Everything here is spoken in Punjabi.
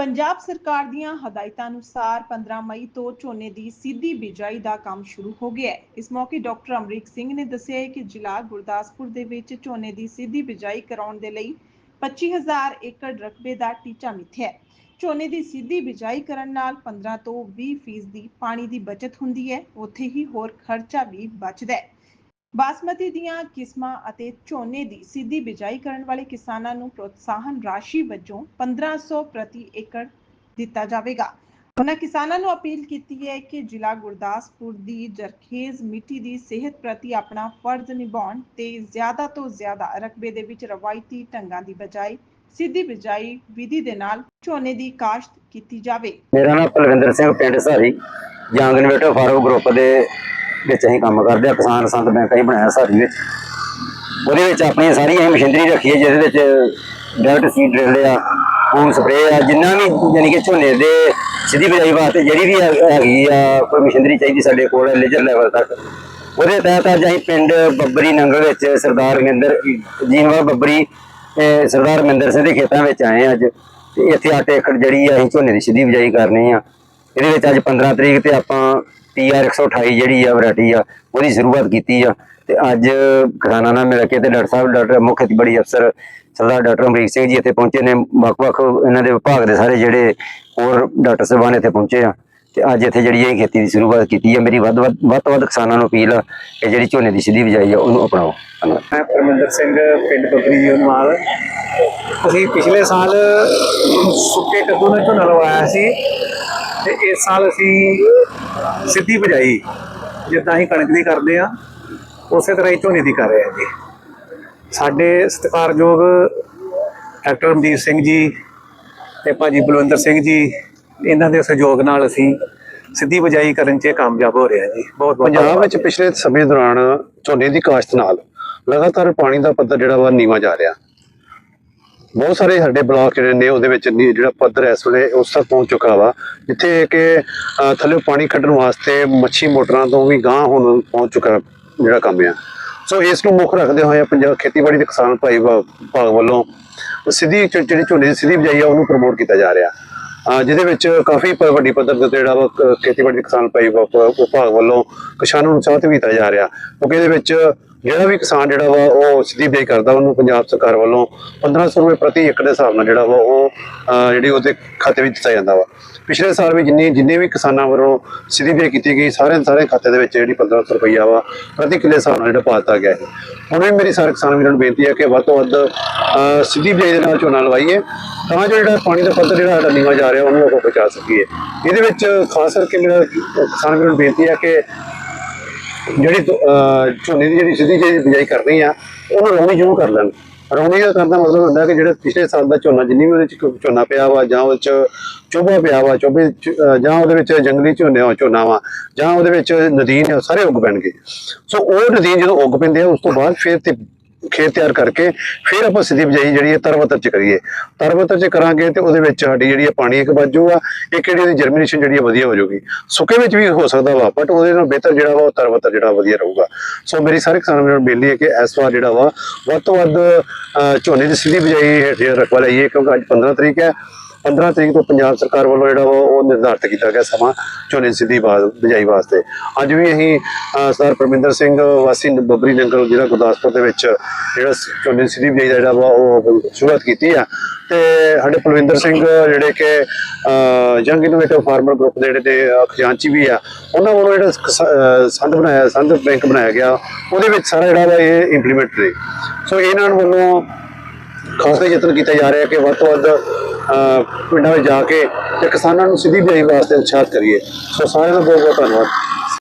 ਪੰਜਾਬ ਸਰਕਾਰ ਦੀਆਂ ਹਦਾਇਤਾਂ ਅਨੁਸਾਰ 15 ਮਈ ਤੋਂ ਝੋਨੇ ਦੀ ਸਿੱਧੀ ਬਿਜਾਈ ਦਾ ਕੰਮ ਸ਼ੁਰੂ ਹੋ ਗਿਆ ਹੈ। ਇਸ ਮੌਕੇ ਡਾਕਟਰ ਅਮਰੀਕ ਸਿੰਘ ਨੇ ਦੱਸਿਆ ਹੈ ਕਿ ਜ਼ਿਲ੍ਹਾ ਗੁਰਦਾਸਪੁਰ ਦੇ ਵਿੱਚ ਝੋਨੇ ਦੀ ਸਿੱਧੀ ਬਿਜਾਈ ਕਰਾਉਣ ਦੇ ਲਈ 25000 ਏਕੜ ਰਕਬੇ ਦਾ ਟੀਚਾ ਮਿੱਥਿਆ ਹੈ। ਝੋਨੇ ਦੀ ਸਿੱਧੀ ਬਿਜਾਈ ਕਰਨ ਨਾਲ 15 ਤੋਂ 20 ਫੀਸਦੀ ਪਾਣੀ ਦੀ ਬਚਤ ਹੁੰਦੀ ਹੈ। ਉੱਥੇ ਹੀ ਹੋਰ ਖਰਚਾ ਵੀ ਬਚਦਾ ਹੈ। ਬਾਸਮਤੀ ਦੀਆਂ ਕਿਸਮਾਂ ਅਤੇ ਝੋਨੇ ਦੀ ਸਿੱਧੀ ਬਿਜਾਈ ਕਰਨ ਵਾਲੇ ਕਿਸਾਨਾਂ ਨੂੰ ਪ੍ਰੋਤਸਾਹਨ ਰਾਸ਼ੀ ਵਜੋਂ 1500 ਪ੍ਰਤੀ ਏਕੜ ਦਿੱਤਾ ਜਾਵੇਗਾ। ਉਹਨਾਂ ਕਿਸਾਨਾਂ ਨੂੰ ਅਪੀਲ ਕੀਤੀ ਹੈ ਕਿ ਜ਼ਿਲ੍ਹਾ ਗੁਰਦਾਸਪੁਰ ਦੀ ਜਰਖੇਜ਼ ਮਿੱਟੀ ਦੀ ਸਿਹਤ ਪ੍ਰਤੀ ਆਪਣਾ ਫਰਜ਼ ਨਿਭਾਉਣ ਤੇ ਜ਼ਿਆਦਾ ਤੋਂ ਜ਼ਿਆਦਾ ਰਕਬੇ ਦੇ ਵਿੱਚ ਰਵਾਇਤੀ ਢੰਗਾਂ ਦੀ ਬਜਾਏ ਸਿੱਧੀ ਬਿਜਾਈ ਵਿਧੀ ਦੇ ਨਾਲ ਝੋਨੇ ਦੀ ਕਾਸ਼ਤ ਕੀਤੀ ਜਾਵੇ। ਮੇਰਾ ਨਾਮ ਪਲਵਿੰਦਰ ਸਿੰਘ, ਪਿੰਡ ਸਾਰੀ। ਯੰਗ ਫਾਰਮ ਗਰੁੱਪ ਦੇ ਵਿੱਚ ਅਸੀਂ ਕੰਮ ਕਰਦੇ ਆ ਕਿਸਾਨ ਸੰਤ ਬੈਂਕ ਹੀ ਬਣਾਇਆ ਸਾਰੀ ਵਿੱਚ। ਉਹਦੇ ਵਿੱਚ ਆਪਣੀ ਸਾਰੀ ਅਸੀਂ ਮਸ਼ੀਨਰੀ ਰੱਖੀ ਹੈ, ਜਿਹਦੇ ਵਿੱਚ ਡਾਇਰੈਕਟ ਸੀਡ ਡਰਿਲ ਆ ਹੋਮ ਸਪਰੇਅ ਆ, ਜਿੰਨਾ ਵੀ ਯਾਨੀ ਕਿ ਝੋਨੇ ਦੇ ਸਿੱਧੀ ਬਿਜਾਈ ਵਾਸਤੇ ਜਿਹੜੀ ਵੀ ਹੈਗੀ ਆ ਕੋਈ ਮਸ਼ੀਨਰੀ ਚਾਹੀਦੀ ਸਾਡੇ ਕੋਲ ਲੇਜਰ ਲੈਵਲ ਤੱਕ। ਉਹਦੇ ਤਹਿਤ ਅੱਜ ਅਸੀਂ ਪਿੰਡ ਬੱਬਰੀ ਨੰਗਲ ਵਿੱਚ ਸਰਦਾਰ ਮਹਿੰਦਰ ਜੀਨਵਾ ਬੱਬਰੀ ਸਰਦਾਰ ਮਹਿੰਦਰ ਸਿੰਘ ਦੇ ਖੇਤਾਂ ਵਿੱਚ ਆਏ ਹਾਂ ਅੱਜ। ਤੇ ਇੱਥੇ 8 ਏਕੜ ਜਿਹੜੀ ਆ, ਅਸੀਂ ਝੋਨੇ ਦੀ ਸਿੱਧੀ ਬਿਜਾਈ ਕਰਨੀ ਆ। ਇਹਦੇ ਵਿੱਚ ਅੱਜ 15 ਤਰੀਕ ਤੇ ਆਪਾਂ TR 128 ਜਿਹੜੀ ਆ ਵੈਰਾਈਟੀ ਆ, ਉਹਦੀ ਸ਼ੁਰੂਆਤ ਕੀਤੀ ਆ। ਤੇ ਅੱਜ ਕਿਸਾਨਾਂ ਨਾਲ ਮਿਲ ਕੇ ਤੇ ਡਾਕਟਰ ਸਾਹਿਬ, ਡਾਕਟਰ ਮੁੱਖ ਖੇਤੀਬਾੜੀ ਅਫਸਰ ਸਰਦਾਰ ਡਾਕਟਰ ਅਮਰੀਕ ਸਿੰਘ ਜੀ ਇੱਥੇ ਪਹੁੰਚੇ ਨੇ। ਵੱਖ-ਵੱਖ ਇਹਨਾਂ ਦੇ ਵਿਭਾਗ ਦੇ ਸਾਰੇ ਜਿਹੜੇ ਹੋਰ ਡਾਕਟਰ ਸਾਹਿਬਾਨ ਇੱਥੇ ਪਹੁੰਚੇ ਆ। ਤੇ ਅੱਜ ਇੱਥੇ ਜਿਹੜੀ ਇਹ ਖੇਤੀ ਦੀ ਸ਼ੁਰੂਆਤ ਕੀਤੀ ਆ। ਮੇਰੀ ਵੱਧ ਵੱਧ ਵੱਧ ਤੋਂ ਵੱਧ ਕਿਸਾਨਾਂ ਨੂੰ ਅਪੀਲ ਆ ਕਿ ਜਿਹੜੀ ਝੋਨੇ ਦੀ ਸਿੱਧੀ ਬਿਜਾਈ ਆ, ਉਹਨੂੰ ਅਪਣਾਓ। ਧੰਨਵਾਦ। ਮੈਂ ਪਰਮਿੰਦਰ ਸਿੰਘ, ਪਿੰਡ ਬੱਬਰੀ ਜੋਨਵਾਲ ਅਸੀਂ ਪਿਛਲੇ ਸਾਲ ਸੁੱਕੇ ਕੱਦੂ ਨਾਲ ਝੋਨਾ ਲਵਾਇਆ ਸੀ ਤੇ ਇਸ ਸਾਲ ਅਸੀਂ ਸਿੱਧੀ ਬਜਾਈ ਜਿੱਦਾਂ ਅਸੀਂ ਕਣਕ ਦੀ ਕਰਦੇ ਆ ਉਸੇ ਤਰ੍ਹਾਂ ਹੀ ਝੋਨੇ ਦੀ ਕਰ ਰਹੇ ਹਾਂ ਜੀ। ਸਾਡੇ ਸਤਿਕਾਰਯੋਗ ਡਾਕਟਰ ਰਮਜੀਤ ਸਿੰਘ ਜੀ ਤੇ ਭਾਜੀ ਬਲਵੰਦਰ ਸਿੰਘ ਜੀ ਇਹਨਾਂ ਦੇ ਸਹਿਯੋਗ ਨਾਲ ਅਸੀਂ ਸਿੱਧੀ ਬਜਾਈ ਕਰਨ 'ਚ ਕਾਮਯਾਬ ਹੋ ਰਹੇ ਹਾਂ ਜੀ। ਬਹੁਤ ਬਹੁਤ ਪੰਜਾਬ। ਵਿੱਚ ਪਿਛਲੇ ਸਮੇਂ ਦੌਰਾਨ ਝੋਨੇ ਦੀ ਕਾਸ਼ਤ ਨਾਲ ਲਗਾਤਾਰ ਪਾਣੀ ਦਾ ਪੱਧਰ ਜਿਹੜਾ ਵਾ ਨੀਵਾ ਜਾ ਰਿਹਾ। ਬਹੁਤ ਸਾਰੇ ਸਾਡੇ ਬਲਾਕ ਜਿਹੜੇ ਨੇ ਉਹਦੇ ਵਿੱਚ ਜਿਹੜਾ ਪੱਧਰ ਇਸ ਵੇਲੇ ਉਸ ਤੱਕ ਪਹੁੰਚ ਚੁੱਕਾ ਵਾ, ਜਿੱਥੇ ਕਿ ਥੱਲੇ ਪਾਣੀ ਕੱਢਣ ਵਾਸਤੇ ਮੱਛੀ ਮੋਟਰਾਂ ਤੋਂ ਵੀ ਗਾਂ ਹੁਣ ਪਹੁੰਚ ਚੁੱਕਾ ਜਿਹੜਾ ਕੰਮ ਆ। ਸੋ ਇਸ ਨੂੰ ਮੁੱਖ ਰੱਖਦੇ ਹੋਏ ਪੰਜਾਬ ਖੇਤੀਬਾੜੀ ਦੇ ਕਿਸਾਨ ਭਾਈ ਵਿਭਾ- ਵੱਲੋਂ ਸਿੱਧੀ ਜਿਹੜੀ ਝੋਨੇ ਸਿੱਧੀ ਬਿਜਾਈ ਆ, ਉਹਨੂੰ ਪ੍ਰਮੋਟ ਕੀਤਾ ਜਾ ਰਿਹਾ। ਜਿਹਦੇ ਵਿੱਚ ਕਾਫੀ ਵੱਡੀ ਪੱਧਰ ਤੇ ਜਿਹੜਾ ਵਾ ਖੇਤੀਬਾੜੀ ਦੇ ਕਿਸਾਨ ਭਾਈ ਵਿਭਾ- ਵਿਭਾਗ ਵੱਲੋਂ ਕਿਸਾਨਾਂ ਨੂੰ ਉਤਸ਼ਾਹਿਤ ਵੀ ਕੀਤਾ ਜਾ ਰਿਹਾ। ਕਿਉਂਕਿ ਇਹਦੇ ਵਿੱਚ ਜਿਹੜਾ ਵੀ ਕਿਸਾਨ ਜਿਹੜਾ ਵਾ, ਉਹ ਸਿੱਧੀ ਬਿਜਾਈ ਕਰਦਾ, ਉਹਨੂੰ ਪੰਜਾਬ ਸਰਕਾਰ ਵੱਲੋਂ 1500 ਰੁਪਏ ਪ੍ਰਤੀ ਏਕੜ ਦੇ ਹਿਸਾਬ ਨਾਲ ਜਿਹੜਾ ਵਾ, ਉਹ ਜਿਹੜੀ ਉਹਦੇ ਖਾਤੇ ਵਿੱਚ ਦਿੱਤਾ ਜਾਂਦਾ ਵਾ। ਪਿਛਲੇ ਸਾਲ ਵੀ ਜਿੰਨੀ, ਜਿੰਨੇ ਵੀ ਕਿਸਾਨਾਂ ਵੱਲੋਂ ਸਿੱਧੀ ਬਿਜਾਈ ਕੀਤੀ ਗਈ, ਸਾਰੇ ਦੇ ਸਾਰੇ ਖਾਤੇ ਦੇ ਵਿੱਚ ਜਿਹੜੀ 1500 ਰੁਪਈਆ ਵਾ, ਪ੍ਰਤੀ ਕਿੱਲੇ ਹਿਸਾਬ ਨਾਲ ਜਿਹੜਾ ਪਾ ਦਿੱਤਾ ਗਿਆ ਹੈ ਹੁਣ ਵੀ ਮੇਰੀ ਸਾਰੇ ਕਿਸਾਨ ਵੀਰਾਂ ਨੂੰ ਬੇਨਤੀ ਹੈ ਕਿ ਵੱਧ ਤੋਂ ਵੱਧ, ਅਹ, ਸਿੱਧੀ ਬਿਜਾਈ ਦੇ ਨਾਲ ਝੋਨਾ ਲਵਾਈਏ, ਤਾਂ ਜੋ ਜਿਹੜਾ ਪਾਣੀ ਦਾ ਪੱਧਰ ਜਿਹੜਾ ਸਾਡਾ ਨੀਵਾਂ ਜਾ ਰਿਹਾ, ਉਹਨੂੰ ਆਪਾਂ ਬਚਾ ਸਕੀਏ। ਇਹਦੇ ਵਿੱਚ ਖਾਸ ਕਰਕੇ ਮੇਰਾ ਕਿਸਾਨ ਵੀਰਾਂ ਨੂੰ ਬੇਨਤੀ ਹੈ ਕਿ ਜਿਹੜੀ ਤੋਂ, ਝੋਨੇ ਦੀ ਜਿਹੜੀ ਸਿੱਧੀ ਜਿਹੜੀ ਬਿਜਾਈ ਕਰਨੀ ਆ ਉਹਨੂੰ ਰੌਣੀ ਜ਼ਰੂਰ ਕਰ ਲੈਣ। ਰੌਣੀ ਦਾ ਕਰਨ ਦਾ ਮਤਲਬ ਹੁੰਦਾ ਕਿ ਜਿਹੜਾ ਪਿਛਲੇ ਸਾਲ ਦਾ ਝੋਨਾ ਜਿੰਨੀ ਵੀ ਉਹਦੇ ਚ ਝੋਨਾ ਪਿਆ ਵਾ ਜਾਂ ਉਹਦੇ ਚ ਚੋਭਾ ਪਿਆ ਵਾ ਚੋਬੇ ਜਾਂ ਉਹਦੇ ਵਿੱਚ ਜੰਗਲੀ ਝੋਨੇ ਆ ਝੋਨਾ ਵਾ ਜਾਂ ਉਹਦੇ ਵਿੱਚ ਨਦੀਨ ਸਾਰੇ ਉੱਗ ਪੈਣਗੇ। ਸੋ ਉਹ ਨਦੀਨ ਜਦੋਂ ਉੱਗ ਪੈਂਦੇ ਆ ਉਸ ਤੋਂ ਬਾਅਦ ਫਿਰ ਤੇ ਖੇਤ ਤਿਆਰ ਕਰਕੇ ਫਿਰ ਆਪਾਂ ਸਿੱਧੀ ਬਿਜਾਈ ਜਿਹੜੀ ਹੈ ਤਰਵਤਰ ਚ ਕਰੀਏ। ਤਰਵਤਰ ਚ ਕਰਾਂਗੇ ਤੇ ਉਹਦੇ ਵਿੱਚ ਸਾਡੀ ਜਿਹੜੀ ਹੈ ਪਾਣੀ ਇੱਕ ਵੱਜ ਜਾਊਗਾ ਇੱਕ ਜਿਹੜੀ ਉਹਦੀ ਜਰਮੀਨੇਸ਼ਨ ਜਿਹੜੀ ਹੈ ਵਧੀਆ ਹੋ ਜਾਊਗੀ। ਸੁੱਕੇ ਵਿੱਚ ਵੀ ਹੋ ਸਕਦਾ ਵਾ ਬਟ ਉਹਦੇ ਨਾਲ ਬਿਹਤਰ ਜਿਹੜਾ ਵਾ ਉਹ ਤਰਵਤਰ ਜਿਹੜਾ ਵਧੀਆ ਰਹੂਗਾ। ਸੋ ਮੇਰੀ ਸਾਰੇ ਕਿਸਾਨਾਂ ਨੂੰ ਬੇਨਤੀ ਹੈ ਕਿ ਇਸ ਵਾਰ ਜਿਹੜਾ ਵਾ ਵੱਧ ਤੋਂ ਵੱਧ ਅਹ, ਝੋਨੇ ਦੀ ਸਿੱਧੀ ਬਿਜਾਈ ਹੇਠ ਰਕਬਾ ਲਈਏ ਕਿਉਂਕਿ ਅੱਜ 15 ਤਰੀਕ ਹੈ। 15 ਤਰੀਕ ਤੋਂ ਪੰਜਾਬ ਸਰਕਾਰ ਵੱਲੋਂ ਜਿਹੜਾ ਵਾ ਉਹ ਨਿਰਧਾਰਿਤ ਕੀਤਾ ਗਿਆ ਸਮਾਂ ਝੋਨੇ ਸਿੱਧੀ ਬਿਜਾਈ ਵਾਸਤੇ। ਅੱਜ ਵੀ ਅਸੀਂ ਅਹ, ਸਰਦਾਰ ਪਰਮਿੰਦਰ ਸਿੰਘ ਵਾਸੀ ਬੱਬਰੀ ਨੰਗਲ ਜਿਹੜਾ ਗੁਰਦਾਸਪੁਰ ਦੇ ਵਿੱਚ ਜਿਹੜਾ ਝੋਨੇ ਸਿੱਧੀ ਬਿਜਾਈ ਦਾ ਜਿਹੜਾ ਵਾ ਉਹ ਸ਼ੁਰੂਆਤ ਕੀਤੀ ਆ। ਤੇ ਸਾਡੇ ਪਲਵਿੰਦਰ ਸਿੰਘ ਜਿਹੜੇ ਕਿ ਯੰਗ ਇਨੋਵੇਟਿਵ ਫਾਰਮਰ ਗਰੁੱਪ ਦੇ ਜਿਹੜੇ ਤੇ ਅਹ, ਖਜ਼ਾਨਚੀ ਵੀ ਆ ਉਹਨਾਂ ਵੱਲੋਂ ਜਿਹੜਾ ਕਿਸਾ- ਸੰਦ ਬਣਾਇਆ ਸੰਦ ਬੈਂਕ ਬਣਾਇਆ ਗਿਆ। ਉਹਦੇ ਵਿੱਚ ਸਾਰਾ ਜਿਹੜਾ ਵਾ ਇਹ ਇੰਪਲੀਮੈਂਟ ਨੇ। ਸੋ ਇਹਨਾਂ ਵੱਲੋਂ ਖਾਸ ਯਤਨ ਕੀਤਾ ਜਾ ਰਿਹਾ ਕਿ ਵੱਧ ਤੋਂ ਵੱਧ ਪਿੰਡਾਂ ਵਿੱਚ ਜਾ ਕੇ ਤੇ ਕਿਸਾਨਾਂ ਨੂੰ ਸਿੱਧੀ ਬਿਜਾਈ ਵਾਸਤੇ ਉਤਸ਼ਾਹਿਤ ਕਰੀਏ। ਸੋ ਸਾਰਿਆਂ ਦਾ ਬਹੁਤ ਬਹੁਤ ਧੰਨਵਾਦ।